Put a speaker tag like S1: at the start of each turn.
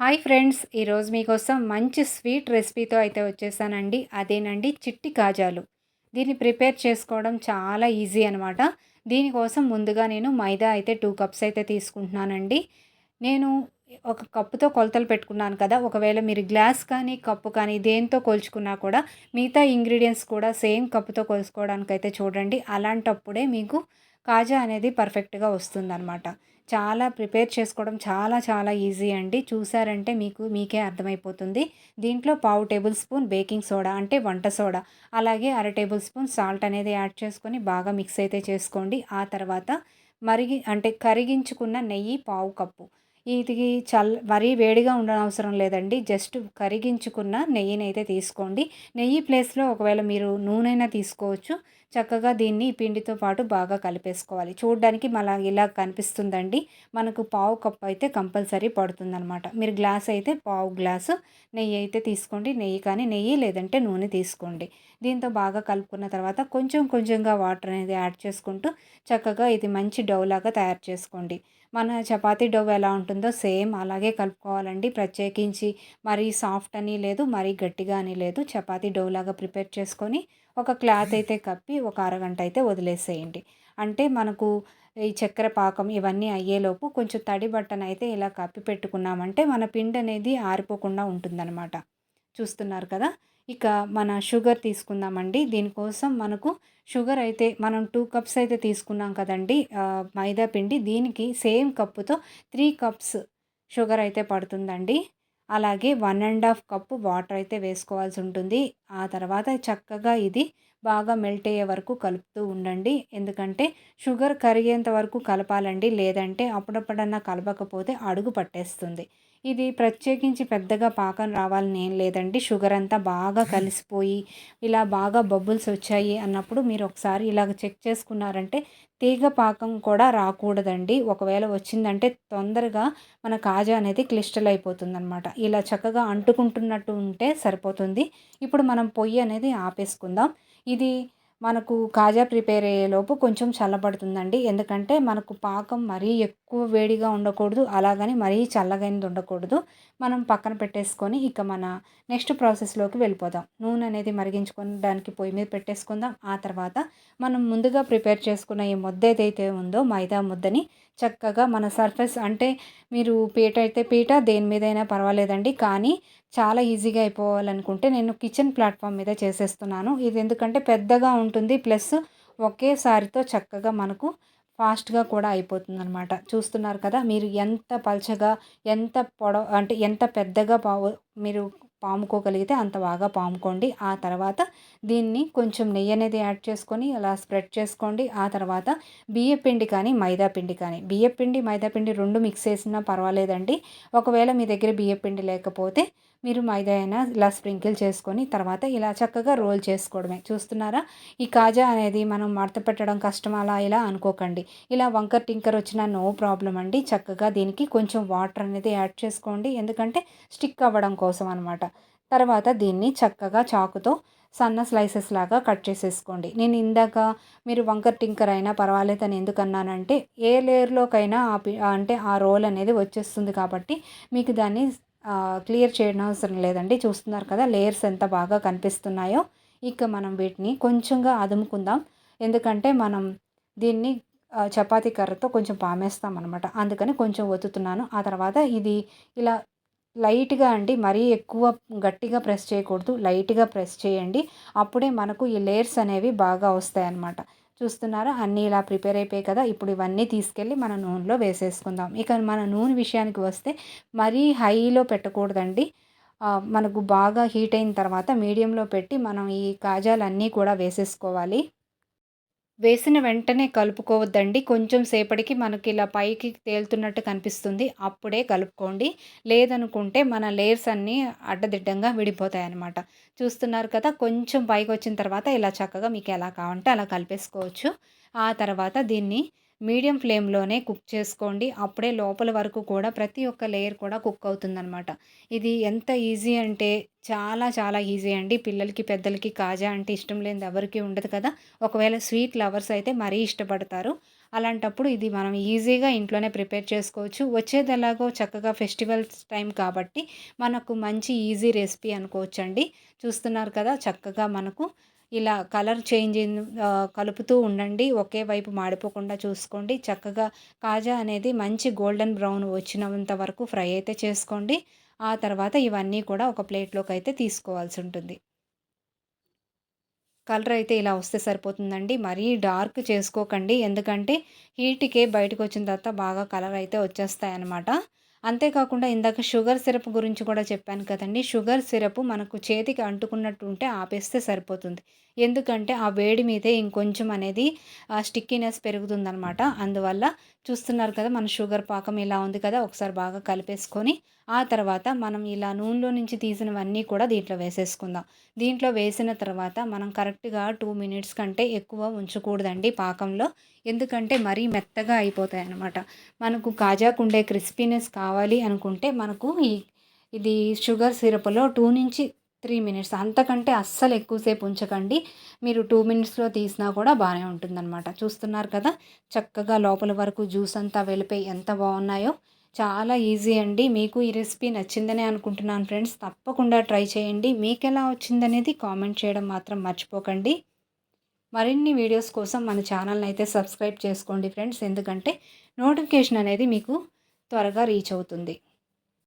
S1: Hi friends ఈరోజు మీకోసం మంచి స్వీట్ రెసిపీతో అయితే వచ్చేసానండి. అదేనండి చిట్టి కాజాలు దీన్ని ప్రిపేర్ చేసుకోవడం చాలా ఈజీ అనమాట దీనికోసం ముందుగా నేను మైదా అయితే టూ కప్స్ అయితే తీసుకుంటున్నానండి. నేను ఒక కప్పుతో కొలతలు పెట్టుకున్నాను కదా ఒకవేళ మీరు గ్లాస్ కానీ కప్పు కానీ దేంతో కొలుచుకున్నా కూడా మిగతా ఇంగ్రీడియంట్స్ కూడా సేమ్ కప్పుతో కొలుసుకోవడానికి అయితే చూడండి. అలాంటప్పుడే మీకు కాజా అనేది పర్ఫెక్ట్గా వస్తుందన్నమాట. చాలా ప్రిపేర్ చేసుకోవడం చాలా చాలా ఈజీ అండి. చూసారంటే మీకు మీకే అర్థమైపోతుంది. దీంట్లో పావు టేబుల్ స్పూన్ బేకింగ్ సోడా అంటే వంట సోడా అలాగే అర టేబుల్ స్పూన్ సాల్ట్ అనేది యాడ్ చేసుకొని బాగా మిక్స్ అయితే చేసుకోండి. ఆ తర్వాత మరిగి అంటే కరిగించుకున్న నెయ్యి పావు కప్పు. ఇది చల్ మరీ వేడిగా ఉండనవసరం లేదండి. జస్ట్ కరిగించుకున్న నెయ్యిని అయితే తీసుకోండి. నెయ్యి ప్లేస్లో ఒకవేళ మీరు నూనెనా తీసుకోవచ్చు. చక్కగా దీన్ని పిండితో పాటు బాగా కలిపేసుకోవాలి. చూడడానికి మళ్ళా ఇలా కనిపిస్తుందండి. మనకు పావు కప్పు అయితే కంపల్సరీ పడుతుందనమాట మీరు గ్లాస్ అయితే పావు గ్లాసు నెయ్యి అయితే తీసుకోండి. నెయ్యి కానీ నెయ్యి లేదంటే నూనె తీసుకోండి. దీంతో బాగా కలుపుకున్న తర్వాత కొంచెం కొంచెంగా వాటర్ అనేది యాడ్ చేసుకుంటూ చక్కగా ఇది మంచి డౌలాగా తయారు చేసుకోండి. మన చపాతీ డోవ్ ఎలా ఉంటుందో సేమ్ అలాగే కలుపుకోవాలండి. ప్రత్యేకించి మరీ సాఫ్ట్ అని లేదు మరీ గట్టిగా అని లేదు. చపాతీ డోవ్ లాగా ప్రిపేర్ చేసుకొని ఒక క్లాత్ అయితే కప్పి ఒక అరగంట అయితే వదిలేసేయండి. అంటే మనకు ఈ చక్కెర పాకం ఇవన్నీ అయ్యేలోపు కొంచెం తడి బట్టను అయితే ఇలా కప్పి పెట్టుకున్నామంటే మన పిండి అనేది ఆరిపోకుండా ఉంటుందన్నమాట. చూస్తున్నారు కదా? ఇక మన షుగర్ తీసుకుందామండి. దీనికోసం మనకు షుగర్ అయితే మనం టూ కప్స్ అయితే తీసుకున్నాం కదండి. మైదా పిండి. దీనికి సేమ్ కప్పుతో త్రీ కప్స్ షుగర్ అయితే పడుతుందండి. అలాగే one and half cup water అయితే వేసుకోవాల్సి ఉంటుంది. ఆ తర్వాత చక్కగా ఇది బాగా మెల్ట్ అయ్యే వరకు కలుపుతూ ఉండండి. ఎందుకంటే షుగర్ కరిగేంత వరకు కలపాలండి. లేదంటే అప్పుడప్పుడన్నా కలపకపోతే అడుగు పట్టేస్తుంది. ఇది ప్రత్యేకించి పెద్దగా పాకం రావాలని ఏం లేదండి. షుగర్ అంతా బాగా కలిసిపోయి ఇలా బాగా బబుల్స్ వచ్చాయి అన్నప్పుడు మీరు ఒకసారి ఇలాగ చెక్ చేసుకున్నారంటే తీగ పాకం కూడా రాకూడదండి. ఒకవేళ వచ్చిందంటే తొందరగా మన కాజా అనేది క్లిష్టలైపోతుందనమాట ఇలా చక్కగా అంటుకుంటున్నట్టు ఉంటే సరిపోతుంది. ఇప్పుడు మనం పొయ్యి అనేది ఆపేసుకుందాం. ఇది మనకు కాజా ప్రిపేర్ అయ్యేలోపు కొంచెం చల్లబడుతుందండి. ఎందుకంటే మనకు పాకం మరీ ఎక్కువ వేడిగా ఉండకూడదు. అలాగని మరీ చల్లగైనది ఉండకూడదు. మనం పక్కన పెట్టేసుకొని ఇక మన నెక్స్ట్ ప్రాసెస్లోకి వెళ్ళిపోదాం. నూనె అనేది మరిగించుకోవడానికి పొయ్యి మీద పెట్టేసుకుందాం. ఆ తర్వాత మనం ముందుగా ప్రిపేర్ చేసుకున్న ఈ ముద్ద ఏదైతే ఉందో మైదా ముద్దని చక్కగా మన సర్ఫేస్ అంటే మీరు పీట అయితే పీట దేని మీదైనా పర్వాలేదండి. కానీ చాలా ఈజీగా అయిపోవాలనుకుంటే నేను కిచెన్ ప్లాట్ఫామ్ మీద చేసేస్తున్నాను. ఇది ఎందుకంటే పెద్దగా ఉంటుంది. ప్లస్ ఒకేసారితో చక్కగా మనకు ఫాస్ట్గా కూడా అయిపోతుంది అనమాట చూస్తున్నారు కదా మీరు ఎంత పల్చగా ఎంత పొడవ అంటే ఎంత పెద్దగా మీరు పాముకోగలిగితే అంత బాగా పాముకోండి. ఆ తర్వాత దీన్ని కొంచెం నెయ్యి అనేది యాడ్ చేసుకొని అలా స్ప్రెడ్ చేసుకోండి. ఆ తర్వాత బియ్య పిండి కానీ మైదా పిండి కానీ. బియ్య పిండి మైదా పిండి రెండు మిక్స్ చేసినా పర్వాలేదండి. ఒకవేళ మీ దగ్గర బియ్య పిండి లేకపోతే మీరు మైదా అయినా ఇలా స్ప్రింకిల్ చేసుకొని తర్వాత ఇలా చక్కగా రోల్ చేసుకోవడమే. చూస్తున్నారా? ఈ కాజా అనేది మనం మడత పెట్టడం కష్టం అలా ఇలా అనుకోకండి. ఇలా వంకర్ టింకర్ వచ్చిన నో ప్రాబ్లం అండి. చక్కగా దీనికి కొంచెం వాటర్ అనేది యాడ్ చేసుకోండి. ఎందుకంటే స్టిక్ అవ్వడం కోసం అనమాట తర్వాత దీన్ని చక్కగా చాకుతో సన్న స్లైసెస్ లాగా కట్ చేసేసుకోండి. నేను ఇందాక మీరు వంకర్ టింకర్ అయినా పర్వాలేదని ఎందుకన్నానంటే ఏ లేయర్లోకైనా ఆ అంటే ఆ రోల్ అనేది వచ్చేస్తుంది కాబట్టి మీకు దాన్ని క్లియర్ చేయడం అవసరం లేదండి. చూస్తున్నారు కదా లేయర్స్ ఎంత బాగా కనిపిస్తున్నాయో. ఇక మనం వీటిని కొంచెంగా అదుముకుందాం. ఎందుకంటే మనం దీన్ని చపాతీ కర్రతో కొంచెం పామేస్తాం అనమాట అందుకని కొంచెం ఒత్తుతున్నాను. ఆ తర్వాత ఇది ఇలా లైట్గా అండి మరీ ఎక్కువ గట్టిగా ప్రెస్ చేయకూడదు. లైట్గా ప్రెస్ చేయండి. అప్పుడే మనకు ఈ లేయర్స్ అనేవి బాగా వస్తాయన్నమాట. చూస్తున్నారా? అన్నీ ఇలా ప్రిపేర్ అయిపోయాయి కదా. ఇప్పుడు ఇవన్నీ తీసుకెళ్ళి మన నూనెలో వేసేసుకుందాం. ఇక మన నూనె విషయానికి వస్తే మరీ హైలో పెట్టకూడదండి. మనకు బాగా హీట్ అయిన తర్వాత మీడియంలో పెట్టి మనం ఈ కాజాలన్నీ కూడా వేసేసుకోవాలి. వేసిన వెంటనే కలుపుకోవద్దండి. కొంచెం సేపటికి మనకి ఇలా పైకి తేలుతున్నట్టు కనిపిస్తుంది. అప్పుడే కలుపుకోండి. లేదనుకుంటే మన లేయర్స్ అన్నీ అడ్డదిడ్డంగా విడిపోతాయి అన్నమాట చూస్తున్నారు కదా కొంచెం పైకి వచ్చిన తర్వాత ఇలా చక్కగా మీకు ఎలా కావాలంటే అలా కలిపేసుకోవచ్చు. ఆ తర్వాత దీన్ని మీడియం ఫ్లేమ్లోనే కుక్ చేసుకోండి. అప్పుడే లోపల వరకు కూడా ప్రతి ఒక్క లేయర్ కూడా కుక్ అవుతుందన్నమాట. ఇది ఎంత ఈజీ అంటే చాలా చాలా ఈజీ అండి. పిల్లలకి పెద్దలకి కాజా అంటే ఇష్టం లేనిది ఎవరికి ఉండదు కదా. ఒకవేళ స్వీట్ లవర్స్ అయితే మరీ ఇష్టపడతారు. అలాంటప్పుడు ఇది మనం ఈజీగా ఇంట్లోనే ప్రిపేర్ చేసుకోవచ్చు. వచ్చేది ఎలాగో చక్కగా ఫెస్టివల్స్ టైం కాబట్టి మనకు మంచి ఈజీ రెసిపీ అనుకోవచ్చండి. చూస్తున్నారు కదా చక్కగా మనకు ఇలా కలర్ చేంజ్ కలుపుతూ ఉండండి. ఒకే వైపు మాడిపోకుండా చూసుకోండి. చక్కగా కాజా అనేది మంచి గోల్డెన్ బ్రౌన్ వచ్చినంత వరకు ఫ్రై అయితే చేసుకోండి. ఆ తర్వాత ఇవన్నీ కూడా ఒక ప్లేట్లోకి అయితే తీసుకోవాల్సి ఉంటుంది. కలర్ అయితే ఇలా వస్తే సరిపోతుందండి. మరీ డార్క్ చేసుకోకండి. ఎందుకంటే హీట్కే బయటకు వచ్చిన తర్వాత బాగా కలర్ అయితే వచ్చేస్తాయన్నమాట. అంతేకాకుండా ఇందాక షుగర్ సిరప్ గురించి కూడా చెప్పాను కదండి. షుగర్ సిరప్ మనకు చేతికి అంటుకున్నట్టు ఉంటే ఆపేస్తే సరిపోతుంది. ఎందుకంటే ఆ వేడి మీదే ఇంకొంచెం అనేది స్టిక్కీనెస్ పెరుగుతుందనమాట అందువల్ల చూస్తున్నారు కదా మన షుగర్ పాకం ఇలా ఉంది కదా ఒకసారి బాగా కలిపేసుకొని ఆ తర్వాత మనం ఇలా నూనెలో నుంచి తీసినవన్నీ కూడా దీంట్లో వేసేసుకుందాం. దీంట్లో వేసిన తర్వాత మనం కరెక్ట్గా టూ మినిట్స్ కంటే ఎక్కువ ఉంచకూడదండి పాకంలో. ఎందుకంటే మరీ మెత్తగా అయిపోతాయి అన్నమాట మనకు కాజాకుండే క్రిస్పీనెస్ కావాలి అనుకుంటే మనకు ఈ ఇది షుగర్ సిరప్లో టూ నుంచి త్రీ మినిట్స్. అంతకంటే అస్సలు ఎక్కువసేపు ఉంచకండి. మీరు టూ మినిట్స్లో తీసినా కూడా బాగానే ఉంటుందన్నమాట. చూస్తున్నారు కదా? చక్కగా లోపల వరకు జ్యూస్ అంతా వెళ్ళిపోయి ఎంత బాగున్నాయో. చాలా ఈజీ అండి. మీకు ఈ రెసిపీ నచ్చిందనే అనుకుంటున్నాను ఫ్రెండ్స్. తప్పకుండా ట్రై చేయండి. మీకు ఎలా వచ్చిందనేది కామెంట్ చేయడం మాత్రం మర్చిపోకండి. మరిన్ని వీడియోస్ కోసం మన ఛానల్ని అయితే సబ్స్క్రైబ్ చేసుకోండి ఫ్రెండ్స్. ఎందుకంటే నోటిఫికేషన్ అనేది మీకు త్వరగా రీచ్ అవుతుంది.